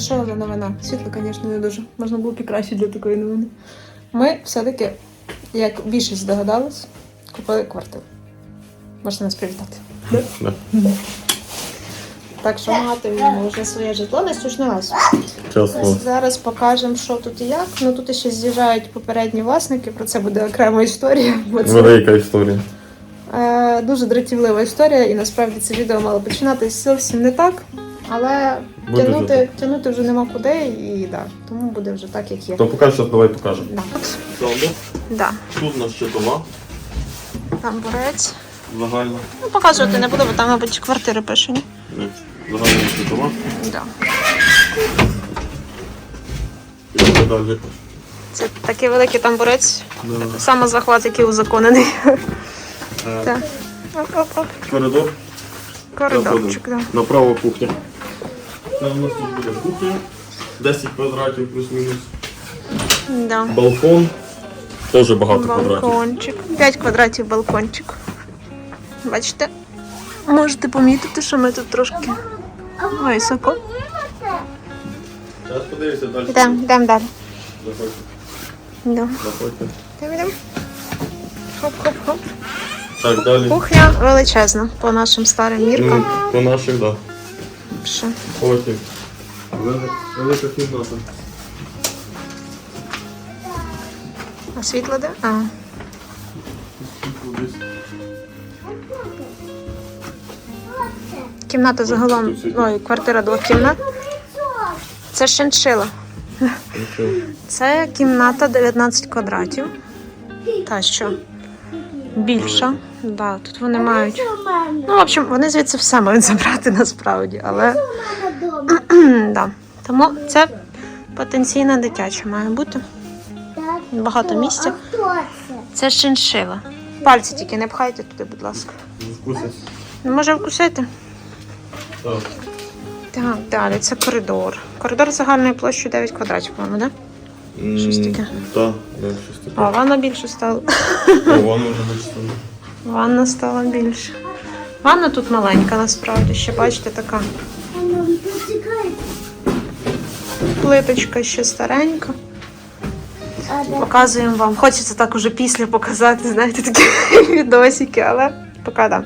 що за новина? Світло, звісно, не дуже. Можна було б і краще для такої новини. Ми все-таки, як більшість здогадалась, купили квартиру. Можете нас привітати. Да. Так що матимемо вже своє житло, не стучнилась. Зараз покажемо, що тут і як. Ну тут ще з'їжджають попередні власники, про це буде окрема історія. Бо це Велика історія. е, дуже дратівлива історія, і насправді це відео мало починатись зовсім не так. Але Буде вже тягнути, тягнути вже нема куди, і да, тому буде вже так, як є. То що давай покажемо. Да. Да. Тут у нас щитова Там борець. загальна. Ну, показувати не буду, бо там, мабуть, квартири пишені. Ні, Загальна щитова. Да. І далі. Це такий великий тамбурець, Да. самозахват, який узаконений. Е, Так. Оп-оп-оп. Коридор. Коридорчик, да. Направо кухня. Це у нас тут буде кухня. 10 квадратів плюс-мінус. Да. Балкон. Теж багато квадратів. Балкончик. 5 квадратів балкончик. Бачите? Можете помітити, що ми тут трошки високо. Зараз подивися далі. Йдемо, йдемо далі. Заходьте. Да. Заходьте. Йдемо, йдемо. Хоп-хоп-хоп. Так, далі. Кухня величезна по нашим старим Ну, міркам. по наших, так. Ще. Потім. Велика кімната. А світло де? А. Кімната загалом. Ой, квартира двох кімнат. Це шиншила. Це кімната 19 квадратів. Та що? Більша. Да, тут вони мають. Ну, в общем, вони звідси все мають забрати насправді, але да. Тому це потенційно дитяче має бути. Багато місця. Це? Шиншила. Пальці тільки не пхайте туди, будь ласка. Не може вкусити. Так. Далі це коридор. Коридор загальною площею 9 квадратів, по-моєму, так? Щось таке. Так, да, щось таке. А ванна більше стала. О, ванна вже начисана. Ванна стала більше. Ванна тут маленька, насправді. Ще бачите, така плиточка ще старенька. Показуємо вам. Хочеться так уже після показати, знаєте, такі відосики, але поки да.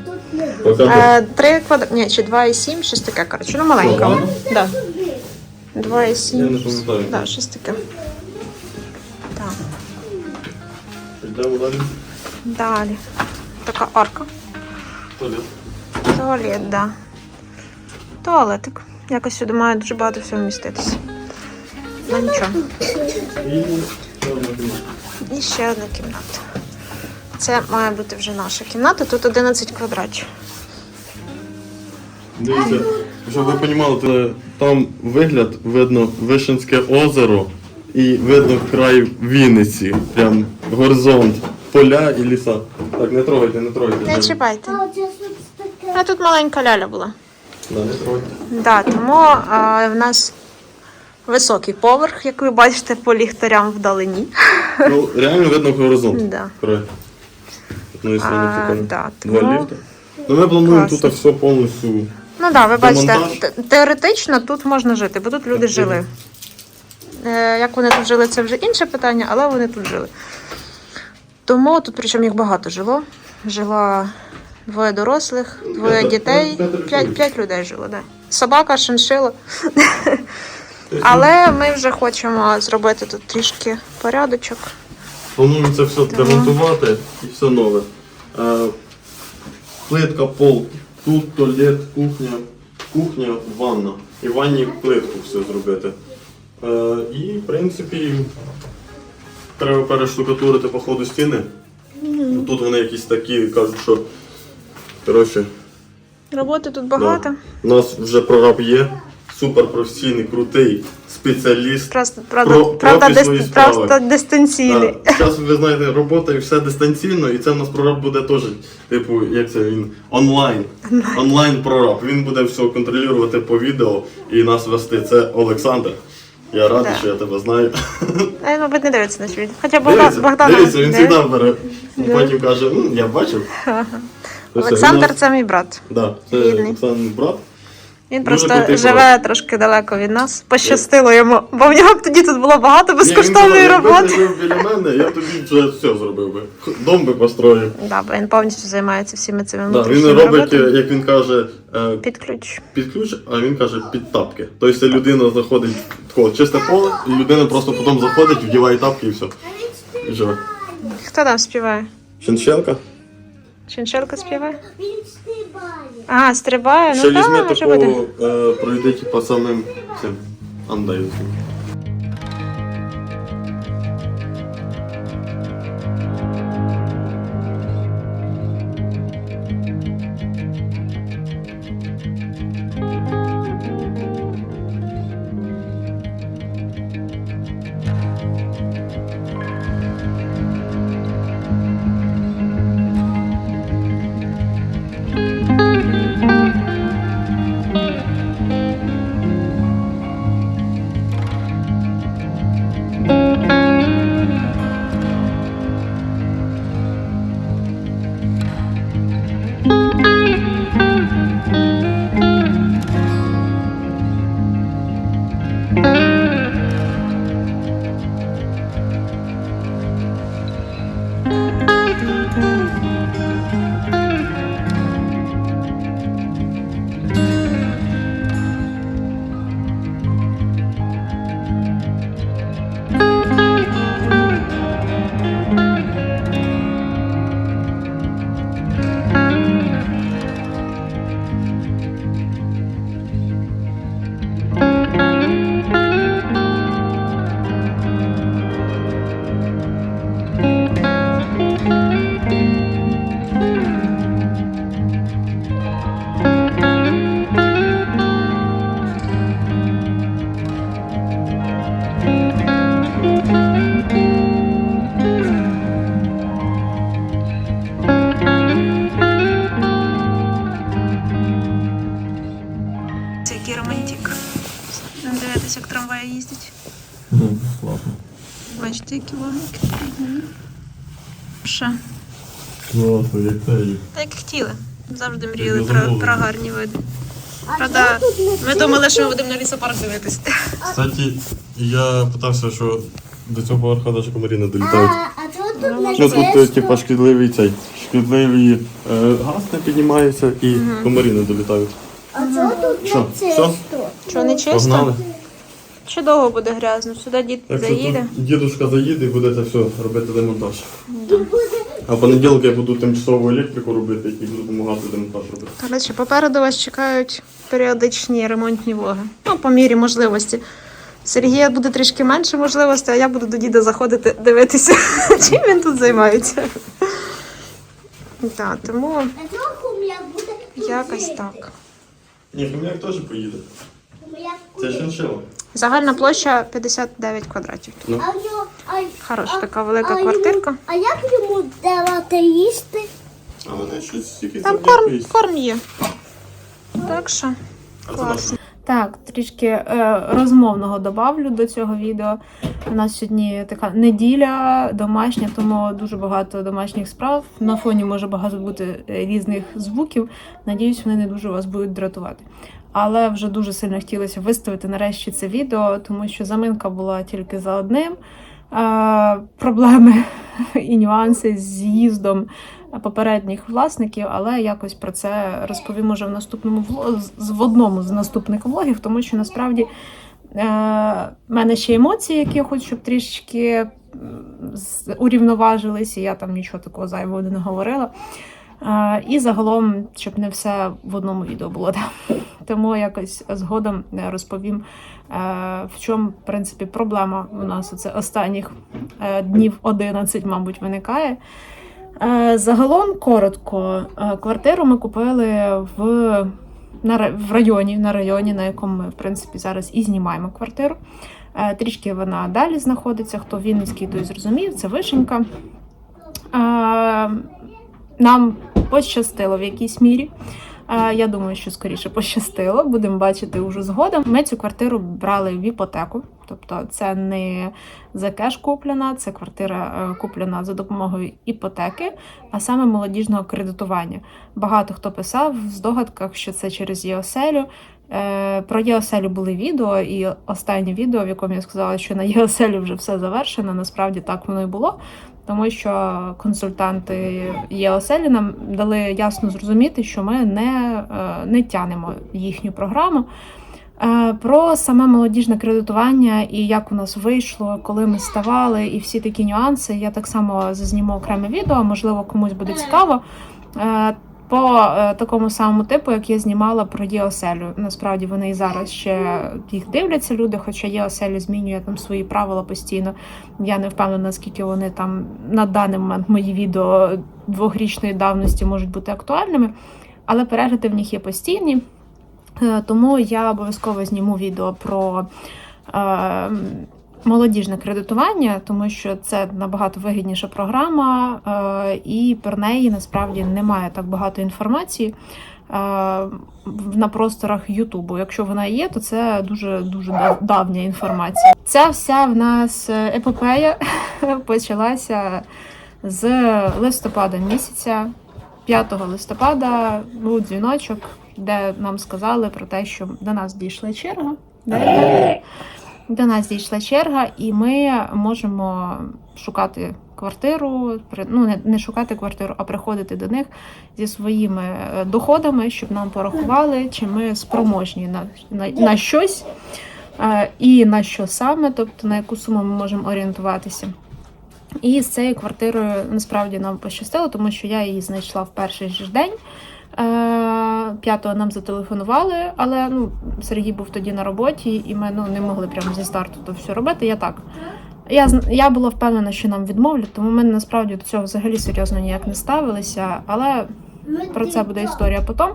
Е, 3 квадрат. Ні, чи 2,7, щось таке, коротше. Ну, маленька. Да. Я не пам'ятаю. Да, щось таке. Йдемо далі. Далі. Така арка. Туалет. Туалет, да. Туалетик. Якось сюди має дуже багато всього вміститися. Ну нічого. І ще одна кімната. І ще одна кімната. Це має бути вже наша кімната. Тут 11 квадратів. Дивіться, щоб ви розуміли, там вигляд видно Вишенське озеро і видно край Вінниці. Прям горизонт, поля і ліса. Так, не трогайте, не трогайте. Не чіпайте. А тут маленька ляля була. Да, не трогайте. Да, тому а, в нас високий поверх, як ви бачите, по ліхтарям вдалині. Ну, реально видно горизонт. Да. Край. Ну, якщо не А, да, Два тому- ліфта. Ну, ми плануємо Класно. тут все повністю. Ну так, да, ви бачите, Демонтаж. те- теоретично тут можна жити, бо тут люди Так, жили. Е, як вони тут жили, це вже інше питання, але вони тут жили. Тому тут, причому їх багато жило. Жило двоє дорослих, двоє дітей, п'ять, п'ять людей жило, да. Собака, шиншила. Але ми вже хочемо зробити тут трішки порядочок. Плануємо це все демонтувати і все нове. Е, плитка, пол, тут туалет, кухня, кухня, ванна. І в ванні плитку все зробити. Е, і, в принципі, треба перештукатурити по ходу стіни. Тут вони якісь такі кажуть, що коротше, Роботи тут да, багато. у нас вже прораб є, суперпрофесійний, крутий спеціаліст. Просто, правда, Про- правда, свої просто дистанційний. Зараз ви знаєте, робота і все дистанційно, і це в нас прораб буде теж, типу, як це він онлайн. Онлайн прораб. Він буде все контролювати по відео і нас вести. Це Олександр. Я радий, Да. що я тебе знаю. Е, Мабуть, не дивиться наш відео. Хоча Богдан, Дивіться, Богдан дивіться, він завжди бере. Потім каже, «М, я бачив. Все, Олександр це мій брат. Да, це Рідний. Олександр брат. Він Дуже просто крутий живе трошки далеко від нас. Пощастило йому, бо в нього б тоді тут було багато безкоштовної сказав, якби ти роботи. жив біля мене, я тобі вже все зробив би. Дом би построїв. Да, бо він повністю займається всіми цими Да, він внутрішніми робить, роботами. як він каже, е, Під ключ. під ключ, а він каже під тапки. Тобто людина заходить в таке чисте поле, і людина просто потім заходить, вдіває тапки і все. І живе. Хто там співає? Шиншелка? Шиншелка співає? Він стрибає. А, стрибає? Ще Ну візьми так, може буде. такого, е, по типа самим цим. Андай. Класно, як те. Як хотіли. Завжди мріяли про, про гарні види. Правда, ми думали, що ми будемо на лісопарк дивитись. Кстати, я питався, що до цього поверха навіть комарі не долітають. А, а чого тут не тут типа шкідливий цей. Шкідливий е, газ не піднімається і комарі не долітають. А чого тут Що, не все? чисто? Що, не чисто? Погнали. Чи довго буде грязно? Сюди дід Так що заїде. тут дідушка заїде і буде це все робити демонтаж. Тут буде А в понеділок я буду тимчасову електрику робити і буду допомагати демонтаж робити. Коротше, попереду вас чекають періодичні ремонтні влоги. Ну, по мірі можливості. Сергія буде трішки менше можливостей, а я буду до діда заходити дивитися, чим він тут займається. Так, тому А буде тут якось жити? так. Ні, хом'як теж поїде. Хом'як Це буде. шиншила. Загальна площа 59 квадратів. Ну. Хороша така велика квартирка. А як йому давати їсти? А вони щось якісь Там корм, корм є. Так що класно. Так, трішки е, розмовного добавлю до цього відео. У нас сьогодні така неділя домашня, тому дуже багато домашніх справ. На фоні може багато бути е, різних звуків. Надіюсь, вони не дуже вас будуть дратувати. Але вже дуже сильно хотілося виставити нарешті це відео, тому що заминка була тільки за одним. Проблеми і нюанси з з'їздом попередніх власників, але якось про це розповім уже в наступному в одному з наступних влогів, тому що насправді е, в мене ще емоції, які я хочу, щоб з- урівноважились, і я там нічого такого зайвого не говорила. І загалом, щоб не все в одному відео було. Да. Тому якось згодом е, розповім, е, в чому, в принципі, проблема у нас оце останніх е, днів 11, мабуть, виникає. Загалом коротко, квартиру ми купили в, на, в районі, на районі, на якому ми в принципі зараз і знімаємо квартиру. Трішки вона далі знаходиться. Хто Вінницький, той зрозумів, це вишенька. Нам пощастило в якійсь мірі. Я думаю, що скоріше пощастило. Будемо бачити уже згодом. Ми цю квартиру брали в іпотеку, тобто це не за кеш куплена, це квартира е, куплена за допомогою іпотеки, а саме молодіжного кредитування. Багато хто писав в здогадках, що це через ЄОСЕЛю. Е, Про ЄОСЕЛю були відео, і останнє відео, в якому я сказала, що на ЄОСЕЛі вже все завершено. Насправді так воно і було, тому що консультанти ЄОСЕЛі нам дали ясно зрозуміти, що ми не, е, не тянемо їхню програму. Е, Про саме молодіжне кредитування і як у нас вийшло, коли ми ставали, і всі такі нюанси. Я так само зазніму окреме відео, можливо, комусь буде цікаво. По е, такому самому типу, як я знімала про ЄОСЕЛю. Насправді вони і зараз ще їх дивляться люди, хоча ЄОСЕЛі змінює там свої правила постійно. Я не впевнена, наскільки вони там на даний момент мої відео двохрічної давності можуть бути актуальними, але перегляди в них є постійні. Е, Тому я обов'язково зніму відео про е, молодіжне кредитування, тому що це набагато вигідніша програма, е, і про неї насправді немає так багато інформації. е, На просторах Ютубу. Якщо вона є, то це дуже дуже давня інформація. Ця вся в нас епопея почалася з листопада місяця. 5 листопада був дзвіночок, де нам сказали про те, що до нас дійшла черга. До нас дійшла черга, і ми можемо шукати квартиру, ну не, шукати квартиру, а приходити до них зі своїми е, доходами, щоб нам порахували, чи ми спроможні на, на, на щось, е, і на що саме, тобто на яку суму ми можемо орієнтуватися. І з цією квартирою насправді нам пощастило, тому що я її знайшла в перший ж день. Е, П'ятого нам зателефонували, але ну, Сергій був тоді на роботі, і ми ну, не могли прямо зі старту то все робити. Я так. Я, я була впевнена, що нам відмовлять, тому ми насправді до цього взагалі серйозно ніяк не ставилися. Але про це буде історія потім.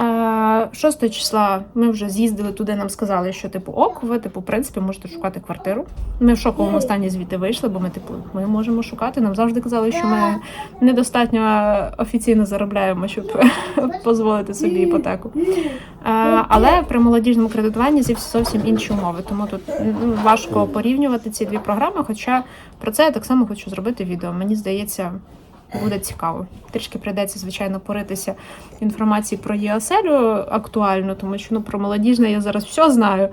Е, 6 числа ми вже з'їздили туди, нам сказали, що типу ок, ви типу, в принципі, можете шукати квартиру. Ми в шоковому стані звідти вийшли, бо ми, типу, ми можемо шукати. Нам завжди казали, що ми недостатньо офіційно заробляємо, щоб дозволити собі іпотеку. Е, Але при молодіжному кредитуванні зі- зовсім інші умови. Тому тут ну, важко порівнювати ці дві програми. Хоча про це я так само хочу зробити відео. Мені здається, буде цікаво. Трішки прийдеться, звичайно, поритися інформації про ЄОСЕЛю актуально, тому що ну, про молодіжне я зараз все знаю.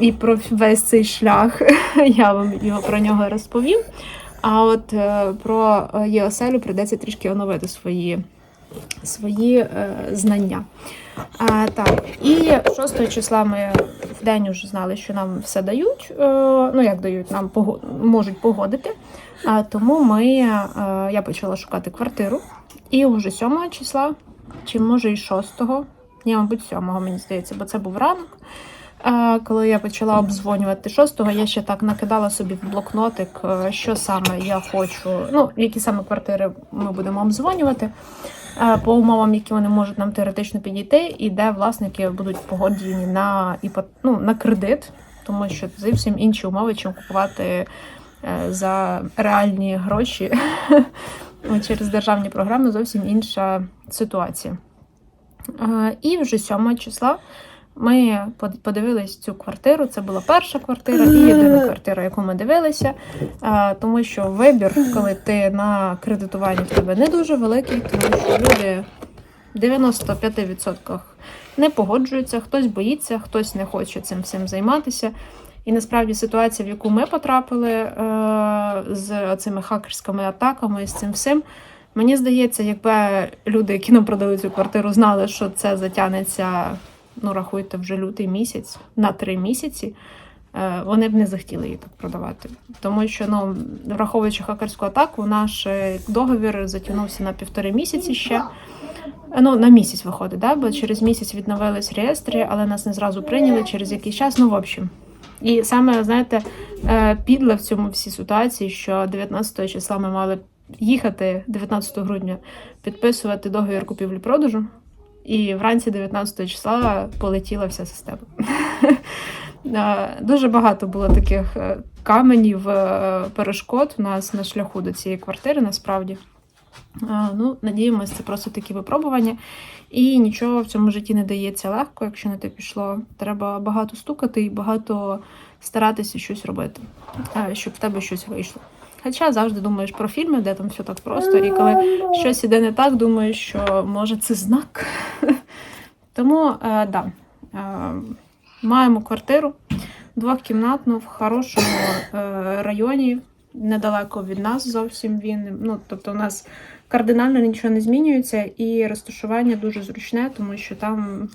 І про весь цей шлях я вам його про нього розповім. А от е, про е, ЄОСЕЛю прийдеться трішки оновити свої, свої е, знання. А, так, і 6 числа ми в день вже знали, що нам все дають. Е, ну, як дають, нам пого- можуть погодити. А, тому ми, е, я почала шукати квартиру. І вже 7 числа, чи може і 6-го, ні, мабуть, 7-го, мені здається, бо це був ранок. Коли я почала обдзвонювати 6-го, я ще так накидала собі в блокнотик, е, що саме я хочу, ну, які саме квартири ми будемо обдзвонювати е, по умовам, які вони можуть нам теоретично підійти, і де власники будуть погоджені на іпот... ну, на кредит, тому що зовсім інші умови, чим купувати е, за реальні гроші через державні програми, зовсім інша ситуація. Е, І вже 7 числа ми под- подивились цю квартиру. Це була перша квартира і єдина квартира, яку ми дивилися. Тому що вибір, коли ти на кредитуванні в тебе не дуже великий, тому що люди в 95% не погоджуються, хтось боїться, хтось не хоче цим всім займатися. І насправді ситуація, в яку ми потрапили е, з цими хакерськими атаками, з цим всім. Мені здається, якби люди, які нам продали цю квартиру, знали, що це затягнеться, ну рахуйте, вже лютий місяць на три місяці, е, вони б не захотіли її так продавати. Тому що, ну, враховуючи хакерську атаку, наш е, договір затягнувся на півтори місяці ще. Ну, на місяць виходить, да? бо через місяць відновились реєстри, але нас не зразу прийняли через якийсь час. Ну, в общем. І саме, знаєте, е, підле в цьому всій ситуації, що 19 числа ми мали їхати 19 грудня підписувати договір купівлі-продажу, і вранці 19 числа полетіла вся система. Дуже багато було таких е, каменів, е, перешкод у нас на шляху до цієї квартири, насправді. Ну, надіємося, це просто такі випробування. І нічого в цьому житті не дається легко, якщо на те пішло. Треба багато стукати і багато старатися щось робити, е, щоб в тебе щось вийшло. Хоча завжди думаєш про фільми, де там все так просто, і коли щось іде не так, думаєш, що може це знак. Тому, е, да. Е, Маємо квартиру двохкімнатну в хорошому е, районі, недалеко від нас зовсім він. Ну, тобто, у нас кардинально нічого не змінюється, і розташування дуже зручне, тому що там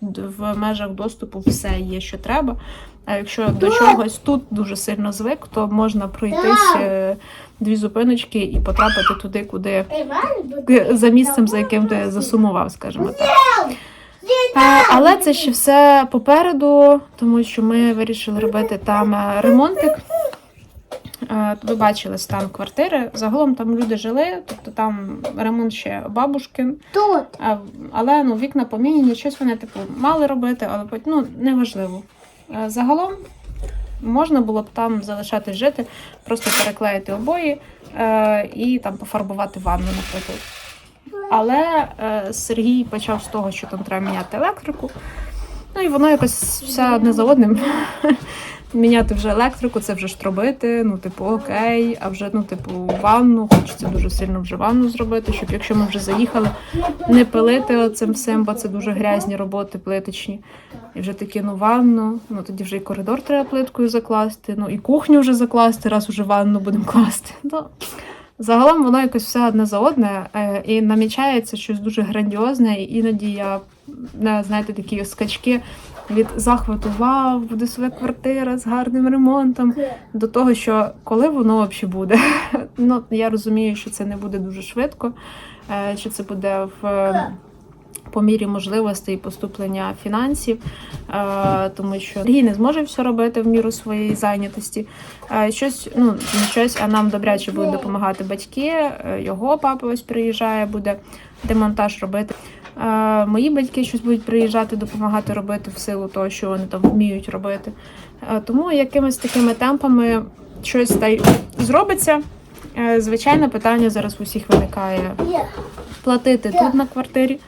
в межах доступу все є, що треба. А якщо до чогось тут дуже сильно звик, то можна пройтись е, дві зупиночки і потрапити туди, куди за місцем, за яким ти засумував, скажімо так. Е, Але це ще все попереду, тому що ми вирішили робити там е, ремонтик. Ви бачили стан квартири. Загалом там люди жили, тобто там ремонт ще бабушкин. Тут. Але ну, вікна поміняні, щось вони типу мали робити, але ну, неважливо. Е, Загалом можна було б там залишати жити, просто переклеїти обої е, і там пофарбувати ванну, наприклад. Але е, Сергій почав з того, що там треба міняти електрику. Ну і воно якось все одне за одним. Міняти вже електрику, це вже ж робити, ну, типу, окей, а вже, ну, типу, ванну, хочеться дуже сильно вже ванну зробити, щоб якщо ми вже заїхали, не пилити оцим всім, бо це дуже грязні роботи плиточні. І вже такі, ну, ванну, ну тоді вже і коридор треба плиткою закласти, ну і кухню вже закласти, раз уже ванну будемо класти. Ну, загалом воно якось все одне за одне, е, і намічається щось дуже грандіозне, і іноді я, знаєте, такі скачки від захвату, вау, буде своя квартира з гарним ремонтом, до того, що коли воно взагалі буде. Ну, я розумію, що це не буде дуже швидко, е, що це буде в. е, По мірі можливостей поступлення фінансів, е, тому що Сергій не зможе все робити в міру своєї зайнятості. Щось, ну не щось, а нам добряче будуть допомагати батьки. Його папа ось приїжджає, буде демонтаж робити. Мої батьки щось будуть приїжджати, допомагати робити в силу того, що вони там вміють робити. Тому якимись такими темпами щось та й зробиться. Е, Звичайно, питання зараз у всіх виникає платити тут на квартирі,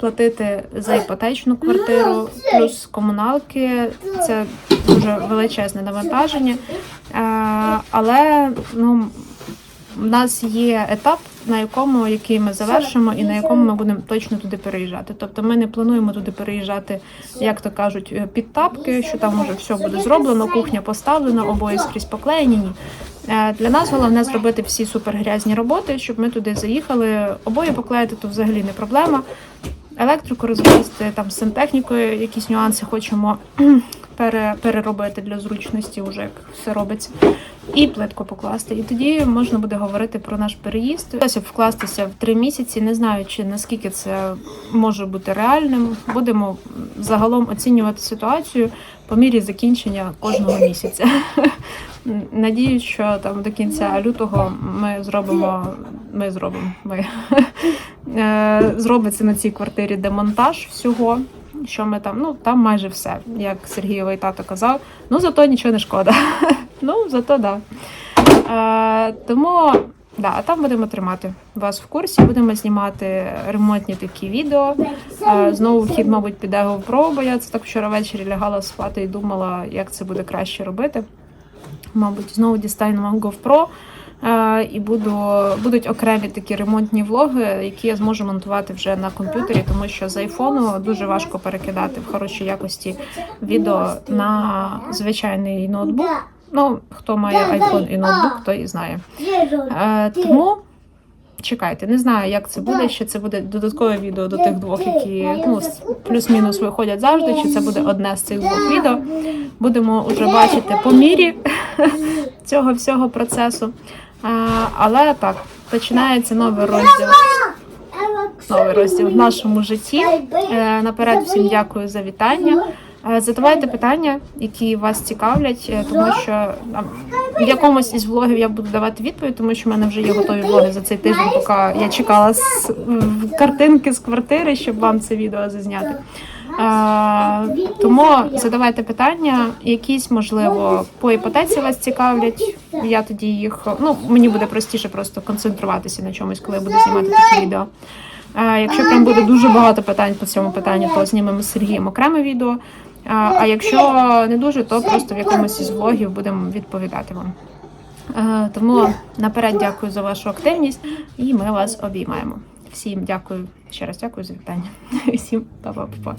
платити за іпотечну квартиру, плюс комуналки. Це дуже величезне навантаження. Е, Але ну, в нас є етап, на якому який ми завершимо, і на якому ми будемо точно туди переїжджати. Тобто ми не плануємо туди переїжджати, як то кажуть, е, під тапки, що там уже все буде зроблено, кухня поставлена, обої скрізь поклеєні. Ні. Е, Для нас головне зробити всі супергрязні роботи, щоб ми туди заїхали. Обої поклеїти то взагалі не проблема. Електрику розвести, там з сантехнікою якісь нюанси хочемо пере, переробити для зручності, вже як все робиться. І плитку покласти. І тоді можна буде говорити про наш переїзд. Ось вкластися в три місяці, не знаю, чи наскільки це може бути реальним. Будемо загалом оцінювати ситуацію по мірі закінчення кожного місяця. Надіюсь, що там до кінця лютого ми зробимо. Ми зробимо. Ми е, зробиться на цій квартирі демонтаж всього. Що ми там, ну там майже все, як Сергійовий тато казав. Ну зато нічого не шкода. ну зато да. Е, тому да, а там будемо тримати вас в курсі. Будемо знімати ремонтні такі відео. Е, Знову вхід, мабуть, піде GoPro, бо я це так вчора ввечері лягала спати і думала, як це буде краще робити. Мабуть, знову дістанемо GoPro. І буду, будуть окремі такі ремонтні влоги, які я зможу монтувати вже на комп'ютері, тому що з айфону дуже важко перекидати в хорошій якості відео на звичайний ноутбук. Ну, хто має iPhone і ноутбук, той і знає. Е, тому чекайте, не знаю, як це буде. Чи це буде додаткове відео до тих двох, які ну, плюс-мінус виходять завжди, чи це буде одне з цих двох відео. Будемо вже бачити по мірі цього всього процесу. Е, але так, починається новий розділ. Новий розділ в нашому житті. Е, Наперед всім дякую за вітання. Е, Задавайте питання, які вас цікавлять, е, тому що в якомусь із влогів я буду давати відповідь, тому що в мене вже є готові влоги за цей тиждень, поки я чекала з картинки з квартири, щоб вам це відео зазняти. Тому задавайте питання, якісь можливо по іпотеці вас цікавлять. Я тоді їх ну мені буде простіше просто концентруватися на чомусь, коли я буду знімати такі відео. Е, Якщо прям буде дуже багато питань по цьому питанню, то знімемо з Сергієм окреме відео. А, а якщо не дуже, то просто в якомусь із влогів будемо відповідати вам. Тому наперед дякую за вашу активність і ми вас обіймаємо. Всім дякую ще раз дякую за вітання. Всім па-па-па.